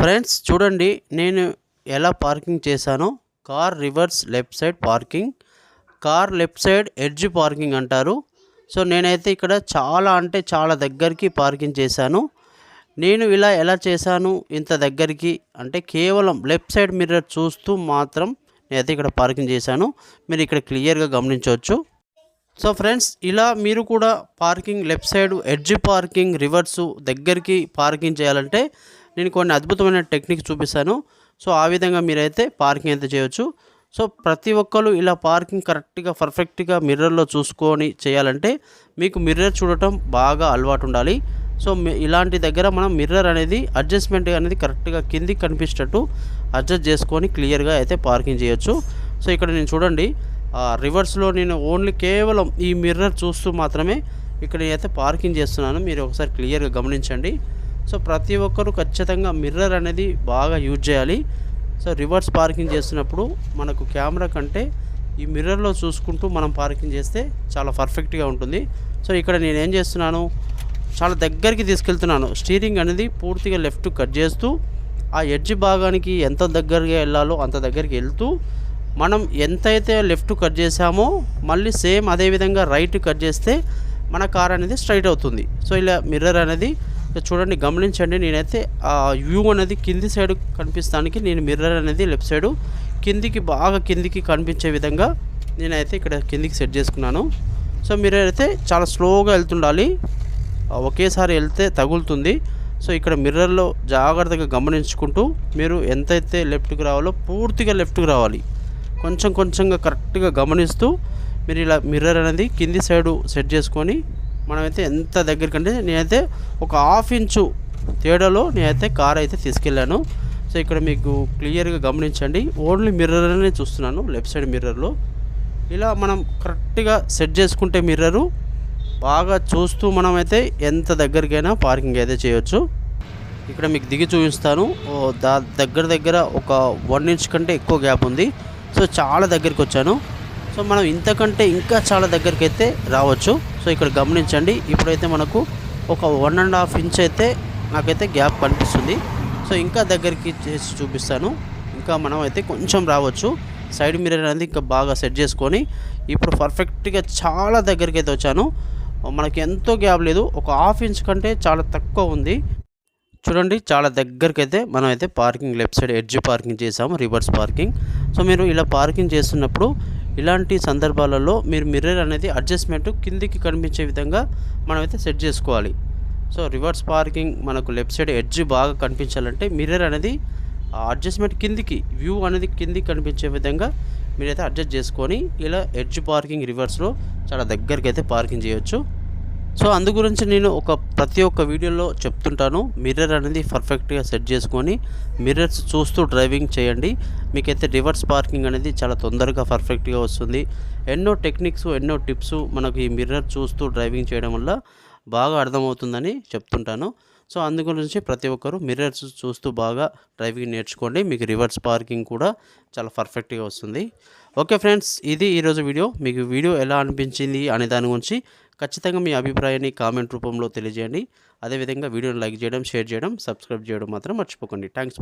Friends చూడండి నేను ఎలా పార్కింగ్ చేశానో. Car reverse left side parking. Car left side edge parking అంటారు. సో నేనైతే ఇక్కడ చాలా అంటే చాలా దగ్గరికి పార్కింగ్ చేశాను. నేను ఇలా ఎలా చేశాను ఇంత దగ్గరికి? అంటే కేవలం లెఫ్ట్ సైడ్ మిర్రర్ చూస్తూ మాత్రం నేనైతే ఇక్కడ పార్కింగ్ చేశాను. మీరు ఇక్కడ క్లియర్గా గమనించవచ్చు. సో ఫ్రెండ్స్ ఇలా మీరు కూడా parking left side edge parking reverse దగ్గరికి పార్కింగ్ చేయాలంటే నేను కొన్ని అద్భుతమైన టెక్నిక్ చూపిస్తాను. సో ఆ విధంగా మీరైతే పార్కింగ్ అయితే చేయొచ్చు. సో ప్రతి ఒక్కరు ఇలా పార్కింగ్ కరెక్ట్గా పర్ఫెక్ట్గా మిర్రర్లో చూసుకొని చేయాలంటే మీకు మిర్రర్ చూడటం బాగా అలవాటు ఉండాలి సో ఇలాంటి దగ్గర మనం మిర్రర్ అనేది అడ్జస్ట్మెంట్ అనేది కరెక్ట్గా కిందికి కనిపించేటట్టు అడ్జస్ట్ చేసుకొని క్లియర్గా అయితే పార్కింగ్ చేయొచ్చు. సో ఇక్కడ నేను చూడండి. రివర్స్లో నేను ఓన్లీ కేవలం ఈ మిర్రర్ చూస్తూ మాత్రమే ఇక్కడ అయితే పార్కింగ్ చేస్తున్నాను. మీరు ఒకసారి క్లియర్గా గమనించండి. సో ప్రతి ఒక్కరు ఖచ్చితంగా మిర్రర్ అనేది బాగా యూజ్ చేయాలి. సో రివర్స్ పార్కింగ్ చేసినప్పుడు మనకు కెమెరా కంటే ఈ మిర్రర్లో చూసుకుంటూ మనం పార్కింగ్ చేస్తే చాలా పర్ఫెక్ట్గా ఉంటుంది. సో ఇక్కడ నేను ఏం చేస్తున్నాను? చాలా దగ్గరికి తీసుకెళ్తున్నాను. స్టీరింగ్ అనేది పూర్తిగా లెఫ్ట్ కట్ చేస్తూ ఆ ఎడ్జ్ భాగానికి ఎంత దగ్గరగా వెళ్ళాలో అంత దగ్గరికి వెళ్తూ మనం ఎంతైతే లెఫ్ట్ కట్ చేసామో మళ్ళీ సేమ్ అదేవిధంగా రైట్ కట్ చేస్తే మన కార్ అనేది స్ట్రైట్ అవుతుంది. సో ఇలా మిర్రర్ అనేది చూడండి గమనించండి. నేనైతే ఆ వ్యూ అనేది కింది సైడ్ కనిపిస్తానికి నేను మిర్రర్ అనేది లెఫ్ట్ సైడు కిందికి బాగా కిందికి కనిపించే విధంగా నేనైతే ఇక్కడ కిందికి సెట్ చేసుకున్నాను. సో మిర్రర్ అయితే చాలా స్లోగా వెళ్తుండాలి. ఒకేసారి వెళ్తే తగులుతుంది. సో ఇక్కడ మిర్రర్లో జాగ్రత్తగా గమనించుకుంటూ మీరు ఎంతైతే లెఫ్ట్కి రావాలో పూర్తిగా లెఫ్ట్కి రావాలి. కొంచెం కొంచెంగా కరెక్ట్గా గమనిస్తూ మీరు ఇలా మిర్రర్ అనేది కింది సైడు సెట్ చేసుకొని మనమైతే ఎంత దగ్గరికంటే నేనైతే ఒక హాఫ్ ఇంచు తేడాలో నేనైతే కార్ అయితే తీసుకెళ్ళాను. సో ఇక్కడ మీకు క్లియర్గా గమనించండి. ఓన్లీ మిర్రర్నే చూస్తున్నాను. లెఫ్ట్ సైడ్ మిర్రర్లో. ఇలా మనం కరెక్ట్గా సెట్ చేసుకుంటే మిర్రరు బాగా చూస్తూ మనమైతే ఎంత దగ్గరికైనా పార్కింగ్ అయితే చేయొచ్చు. ఇక్కడ మీకు దిగి చూపిస్తాను. దా దగ్గర దగ్గర ఒక వన్ ఇంచ్ కంటే ఎక్కువ గ్యాప్ ఉంది. సో చాలా దగ్గరికి వచ్చాను సో మనం ఇంతకంటే ఇంకా చాలా దగ్గరికి అయితే రావచ్చు. సో ఇక్కడ గమనించండి ఇప్పుడైతే మనకు ఒక వన్ అండ్ హాఫ్ ఇంచ్ అయితే నాకైతే గ్యాప్ కనిపిస్తుంది. సో ఇంకా దగ్గరికి చేసి చూపిస్తాను. ఇంకా మనం అయితే కొంచెం రావచ్చు. సైడ్ మిర్రర్ అనేది ఇంకా బాగా సెట్ చేసుకొని ఇప్పుడు పర్ఫెక్ట్గా చాలా దగ్గరికి అయితే వచ్చాను. మనకి ఎంతో గ్యాప్ లేదు. ఒక హాఫ్ ఇంచ్ కంటే చాలా తక్కువ ఉంది. చూడండి చాలా దగ్గరికి అయితే మనం అయితే parking left side edge parking చేసాము రివర్స్ పార్కింగ్ సో మీరు ఇలా పార్కింగ్ చేస్తున్నప్పుడు ఇలాంటి సందర్భాలలో మీరు మిర్రర్ అనేది అడ్జస్ట్మెంట్ కిందికి కనిపించే విధంగా మనమైతే సెట్ చేసుకోవాలి. సో రివర్స్ పార్కింగ్ మనకు లెఫ్ట్ సైడ్ ఎడ్జ్ బాగా కనిపించాలంటే మిర్రర్ అనేది అడ్జస్ట్మెంట్ కిందికి వ్యూ అనేది కిందికి కనిపించే విధంగా మీరైతే అడ్జస్ట్ చేసుకొని ఇలా ఎడ్జ్ పార్కింగ్ రివర్స్లో చాలా దగ్గరికి అయితే పార్కింగ్ చేయొచ్చు. సో అందు గురించి నేను ఒక ప్రతి ఒక్క వీడియోలో చెప్తుంటాను. మిర్రర్ అనేది పర్ఫెక్ట్గా సెట్ చేసుకొని మిర్రర్స్ చూస్తూ డ్రైవింగ్ చేయండి. మీకైతే రివర్స్ పార్కింగ్ అనేది చాలా తొందరగా పర్ఫెక్ట్గా వస్తుంది. ఎన్నో టెక్నిక్స్ ఎన్నో టిప్స్ మనకు ఈ మిర్రర్ చూస్తూ డ్రైవింగ్ చేయడం వల్ల బాగా అర్థమవుతుందని చెప్తుంటాను. సో అందు గురించి ప్రతి ఒక్కరు మిర్రర్స్ చూస్తూ బాగా డ్రైవింగ్ నేర్చుకోండి. మీకు రివర్స్ పార్కింగ్ కూడా చాలా పర్ఫెక్ట్గా వస్తుంది. ఓకే ఫ్రెండ్స్ ఇది ఈరోజు వీడియో. మీకు వీడియో ఎలా అనిపించింది అనే దాని గురించి ఖచ్చితంగా మీ అభిప్రాయాన్ని కామెంట్ రూపంలో తెలియజేయండి. అదేవిధంగా వీడియోని లైక్ చేయడం షేర్ చేయడం సబ్స్క్రైబ్ చేయడం మాత్రం మర్చిపోకండి. థ్యాంక్స్